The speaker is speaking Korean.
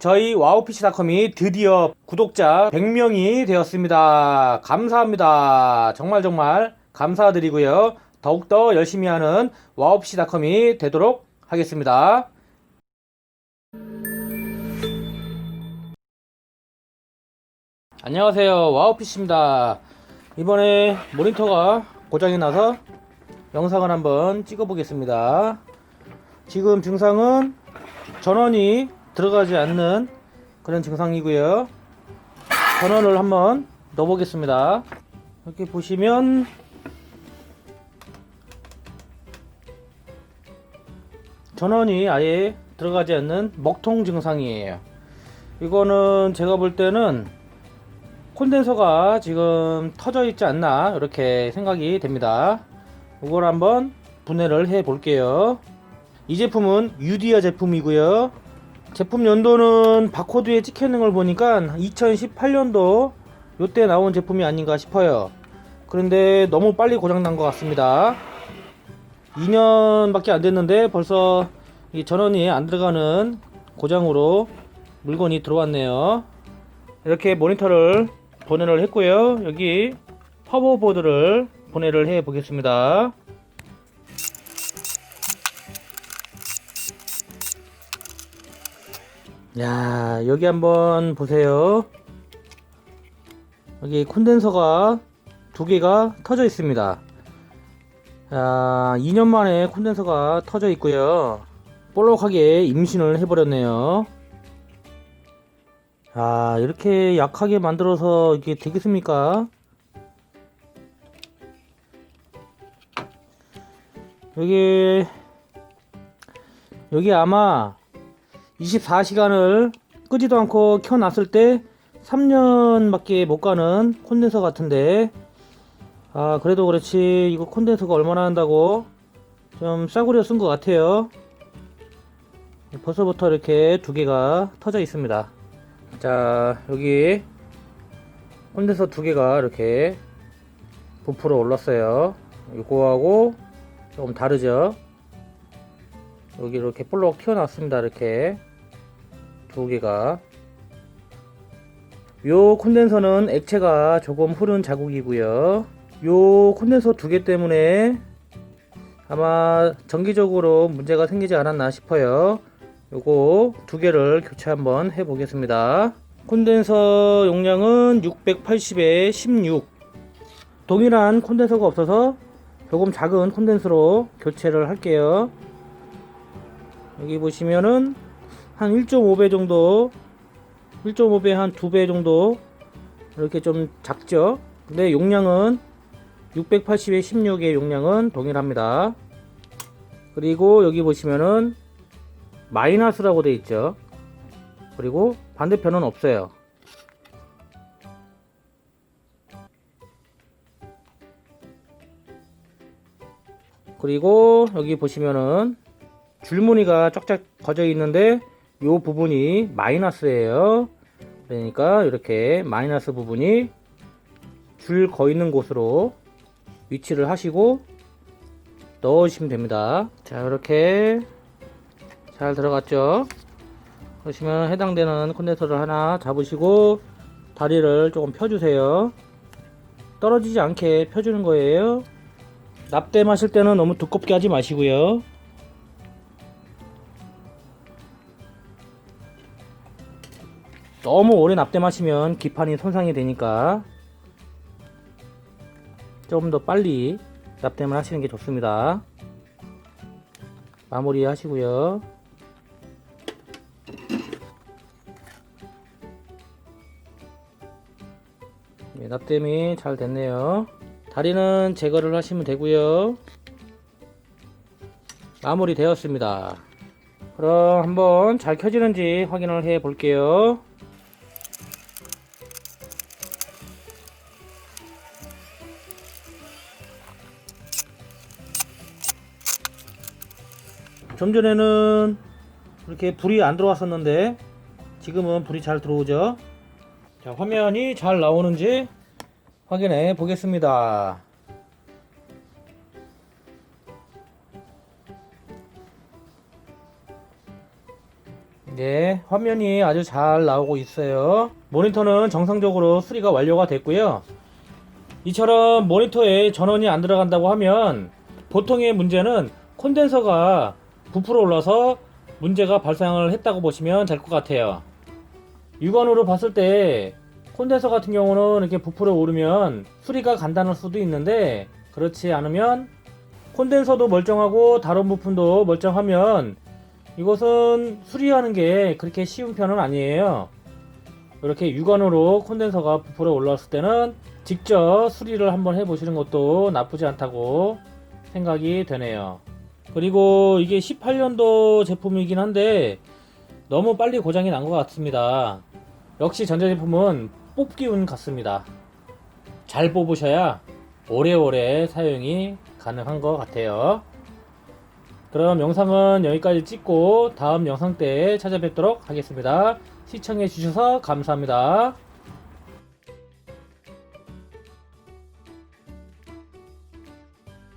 저희 와우피치닷컴이 드디어 구독자 100명이 되었습니다. 감사합니다. 정말 정말 감사드리고요. 더욱더 열심히 하는 와우피치닷컴이 되도록 하겠습니다. 안녕하세요. 와우피치입니다. 이번에 모니터가 고장이 나서 영상을 한번 찍어 보겠습니다. 지금 증상은 전원이 들어가지 않는 그런 증상이고요. 전원을 한번 넣어 보겠습니다. 이렇게 보시면 전원이 아예 들어가지 않는 먹통 증상이에요. 이거는 제가 볼 때는 콘덴서가 지금 터져 있지 않나 이렇게 생각이 됩니다. 이걸 한번 분해를 해 볼게요. 이 제품은 유디아 제품이고요. 제품 연도는 바코드에 찍혀 있는 걸 보니까 2018년도 요때 나온 제품이 아닌가 싶어요. 그런데 너무 빨리 고장 난 것 같습니다. 2년밖에 안 됐는데 벌써 이 전원이 안 들어가는 고장으로 물건이 들어왔네요. 이렇게 모니터를 분해를 했고요. 여기 파워보드를 분해를 해 보겠습니다. 야, 여기 한번 보세요. 여기 콘덴서가 두 개가 터져 있습니다. 아, 2년 만에 콘덴서가 터져 있고요. 볼록하게 임신을 해버렸네요. 아, 이렇게 약하게 만들어서 이게 되겠습니까? 여기, 여기 아마 24시간을 끄지도 않고 켜놨을 때 3년밖에 못 가는 콘덴서 같은데, 아, 그래도 그렇지. 이거 콘덴서가 얼마나 한다고 좀 싸구려 쓴 것 같아요. 벌써부터 이렇게 두 개가 터져 있습니다. 자, 여기 콘덴서 두 개가 이렇게 부풀어 올랐어요. 이거하고 조금 다르죠? 여기 이렇게 볼록 튀어나왔습니다. 이렇게 두 개가. 요 콘덴서는 액체가 조금 흐른 자국이고요. 요 콘덴서 두 개 때문에 아마 정기적으로 문제가 생기지 않았나 싶어요. 요거 두 개를 교체 한번 해 보겠습니다. 콘덴서 용량은 680에 16. 동일한 콘덴서가 없어서 조금 작은 콘덴서로 교체를 할게요. 여기 보시면은 한 1.5배 정도 1.5배 한 2배 정도 이렇게 좀 작죠? 근데 용량은 680에 16의 용량은 동일합니다. 그리고 여기 보시면은 마이너스라고 되어 있죠? 그리고 반대편은 없어요. 그리고 여기 보시면은 줄무늬가 쫙쫙 거져 있는데 이 부분이 마이너스예요. 그러니까 이렇게 마이너스 부분이 줄 거 있는 곳으로 위치를 하시고 넣으시면 됩니다. 자 이렇게 잘 들어갔죠. 그러시면 해당되는 콘덴서를 하나 잡으시고 다리를 조금 펴주세요. 떨어지지 않게 펴주는 거예요. 납땜하실 때는 너무 두껍게 하지 마시고요. 너무 오래 납땜하시면 기판이 손상이 되니까 좀더 빨리 납땜을 하시는 게 좋습니다. 마무리 하시고요. 네, 납땜이 잘 됐네요. 다리는 제거를 하시면 되고요. 마무리 되었습니다. 그럼 한번 잘 켜지는지 확인을 해 볼게요. 좀 전에는 이렇게 불이 안 들어왔었는데 지금은 불이 잘 들어오죠. 자, 화면이 잘 나오는지 확인해 보겠습니다. 네, 화면이 아주 잘 나오고 있어요. 모니터는 정상적으로 수리가 완료가 됐고요. 이처럼 모니터에 전원이 안 들어간다고 하면 보통의 문제는 콘덴서가 부풀어 올라서 문제가 발생을 했다고 보시면 될 것 같아요. 육안으로 봤을 때 콘덴서 같은 경우는 이렇게 부풀어 오르면 수리가 간단할 수도 있는데 그렇지 않으면 콘덴서도 멀쩡하고 다른 부품도 멀쩡하면 이것은 수리하는 게 그렇게 쉬운 편은 아니에요. 이렇게 육안으로 콘덴서가 부풀어 올라왔을 때는 직접 수리를 한번 해보시는 것도 나쁘지 않다고 생각이 되네요. 그리고 이게 18년도 제품이긴 한데 너무 빨리 고장이 난 것 같습니다. 역시 전자제품은 뽑기 운 같습니다. 잘 뽑으셔야 오래오래 사용이 가능한 것 같아요. 그럼 영상은 여기까지 찍고 다음 영상 때 찾아뵙도록 하겠습니다. 시청해 주셔서 감사합니다.